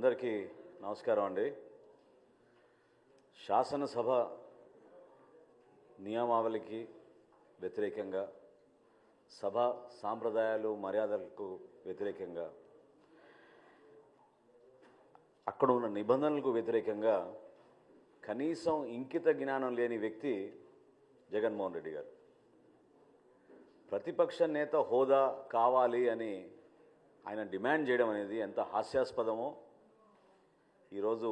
అందరికీ నమస్కారం అండి. శాసనసభ నియమావళికి వ్యతిరేకంగా సభ సాంప్రదాయాలు మర్యాదలకు వ్యతిరేకంగా అక్కడ ఉన్న నిబంధనలకు వ్యతిరేకంగా కనీసం ఇంకిత జ్ఞానం లేని వ్యక్తి జగన్మోహన్ రెడ్డి గారు. ప్రతిపక్ష నేత హోదా కావాలి అని ఆయన డిమాండ్ చేయడం అనేది ఎంత హాస్యాస్పదమో ఈరోజు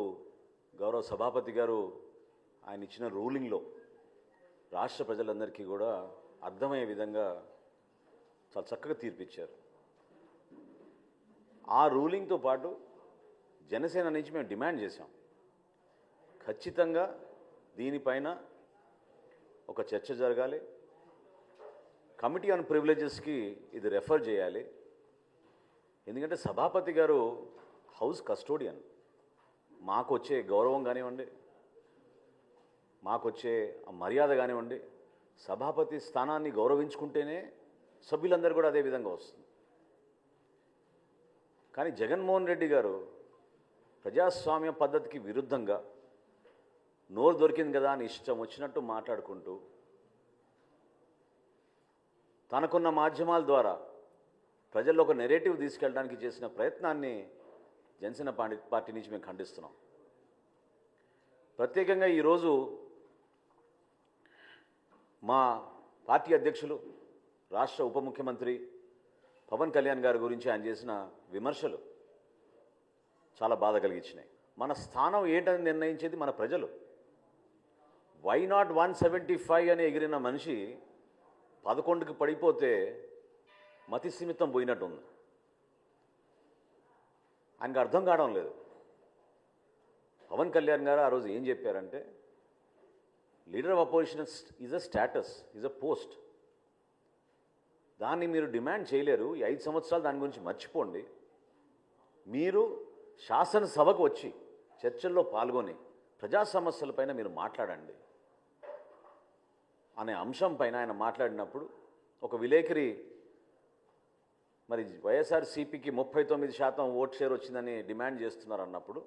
గౌరవ సభాపతి గారు ఆయన ఇచ్చిన రూలింగ్లో రాష్ట్ర ప్రజలందరికీ కూడా అర్థమయ్యే విధంగా చాలా చక్కగా తీర్పిచ్చారు. ఆ రూలింగ్తో పాటు జనసేన నుంచి మేము డిమాండ్ చేశాం. ఖచ్చితంగా దీనిపైన ఒక చర్చ జరగాలి. కమిటీ ఆన్ ప్రివిలేజెస్కి ఇది రెఫర్ చేయాలి. ఎందుకంటే సభాపతి గారు హౌస్ కస్టోడియన్. మాకు వచ్చే గౌరవం కానివ్వండి మాకు వచ్చే మర్యాద కానివ్వండి సభాపతి స్థానాన్ని గౌరవించుకుంటేనే సభ్యులందరూ కూడా అదే విధంగా వస్తుంది. కానీ జగన్మోహన్ రెడ్డి గారు ప్రజాస్వామ్య పద్ధతికి విరుద్ధంగా నోరు దొరికింది కదా అని ఇష్టం వచ్చినట్టు మాట్లాడుకుంటూ తనకున్న మాధ్యమాల ద్వారా ప్రజల్లో ఒక నెరేటివ్ తీసుకెళ్ళడానికి చేసిన ప్రయత్నాన్ని జనసేన పార్టీ పార్టీ నుంచి మేము ఖండిస్తున్నాం. ప్రత్యేకంగా ఈరోజు మా పార్టీ అధ్యక్షులు రాష్ట్ర ఉప ముఖ్యమంత్రి పవన్ కళ్యాణ్ గారి గురించి ఆయన చేసిన విమర్శలు చాలా బాధ కలిగించినాయి. మన స్థానం ఏంటని నిర్ణయించేది మన ప్రజలు. Why not one seventy five అని ఎగిరిన మనిషి పదకొండుకి పడిపోతే మతి సీమితం పోయినట్టుంది. ఆయనకు అర్థం కావడం లేదు. పవన్ కళ్యాణ్ గారు ఆ రోజు ఏం చెప్పారంటే leader of opposition is a status is a post. దాన్ని మీరు డిమాండ్ చేయలేరు. ఈ ఐదు సంవత్సరాలు దాని గురించి మర్చిపోండి. మీరు శాసనసభకు వచ్చి చర్చల్లో పాల్గొని ప్రజా సమస్యలపైన మీరు మాట్లాడండి. అనే అంశం పైన ఆయన మాట్లాడినప్పుడు ఒక విలేకరి మరి వైఎస్ఆర్సీపీకి ముప్పై తొమ్మిది శాతం ఓట్ షేర్ వచ్చిందని డిమాండ్ చేస్తున్నారు అన్నప్పుడు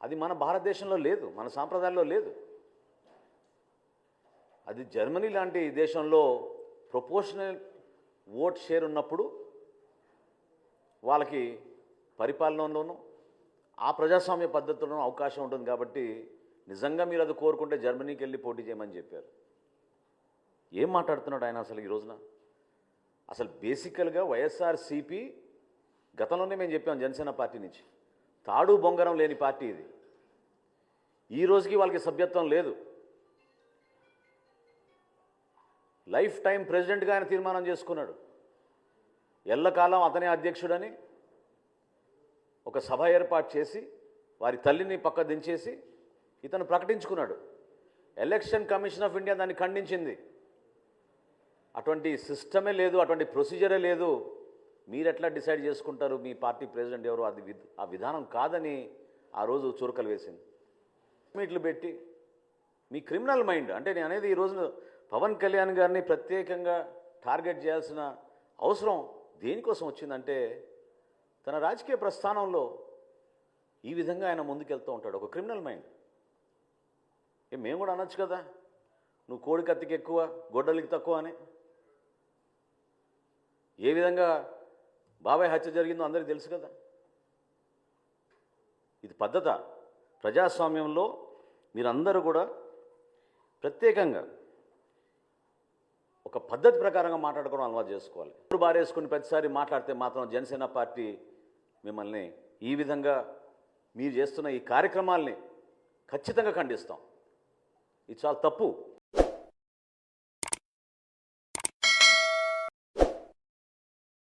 అది మన భారతదేశంలో లేదు మన సాంప్రదాయంలో లేదు. అది జర్మనీ లాంటి దేశంలో ప్రపోర్షనల్ ఓట్ షేర్ ఉన్నప్పుడు వాళ్ళకి పరిపాలనలోనూ ఆ ప్రజాస్వామ్య పద్ధతిలోనూ అవకాశం ఉంటుంది కాబట్టి నిజంగా మీరు అది కోరుకుంటే జర్మనీకి వెళ్ళి పోటీ చేయమని చెప్పారు. ఏం మాట్లాడుతున్నాడు ఆయన అసలు ఈ రోజున? అసలు బేసికల్గా వైఎస్ఆర్సీపీ గతంలోనే మేము చెప్పాం జనసేన పార్టీ నుంచి. తాడు బొంగరం లేని పార్టీ ఇది. ఈ రోజుకి వాళ్ళకి సభ్యత్వం లేదు. లైఫ్ టైం ప్రెసిడెంట్గా ఆయన తీర్మానం చేసుకున్నాడు. ఎల్లకాలం అతనే అధ్యక్షుడని ఒక సభ ఏర్పాటు చేసి వారి తల్లిని పక్క దించేసి ఇతను ప్రకటించుకున్నాడు. ఎలక్షన్ కమిషన్ ఆఫ్ ఇండియా దాన్ని ఖండించింది. అటువంటి సిస్టమే లేదు అటువంటి ప్రొసీజరే లేదు. మీరు ఎట్లా డిసైడ్ చేసుకుంటారు? మీ పార్టీ ప్రెసిడెంట్ ఎవరు? అది ఆ విధానం కాదని ఆ రోజు చురకలు వేసింది. మీట్లు పెట్టి మీ క్రిమినల్ మైండ్ అంటే నేను అనేది ఈ రోజున పవన్ కళ్యాణ్ గారిని ప్రత్యేకంగా టార్గెట్ చేయాల్సిన అవసరం దేనికోసం వచ్చిందంటే తన రాజకీయ ప్రస్థానంలో ఈ విధంగా ఆయన ముందుకెళ్తూ ఉంటాడు. ఒక క్రిమినల్ మైండ్ ఏ మేము కూడా అనొచ్చు కదా. నువ్వు కోడి కత్తికి ఎక్కువ గొడ్డలికి తక్కువ అని. ఏ విధంగా బాబాయ్ హత్య జరిగిందో అందరికీ తెలుసు కదా. ఇది పద్ధత. ప్రజాస్వామ్యంలో మీరందరూ కూడా ప్రత్యేకంగా ఒక పద్ధతి ప్రకారంగా మాట్లాడుకోవడం అలవాటు చేసుకోవాలి. ఇప్పుడు బారేసుకుని ప్రతిసారి మాట్లాడితే మాత్రం జనసేన పార్టీ మిమ్మల్ని ఈ విధంగా మీరు చేస్తున్న ఈ కార్యక్రమాల్ని ఖచ్చితంగా ఖండిస్తాం. ఇది చాలా తప్పు.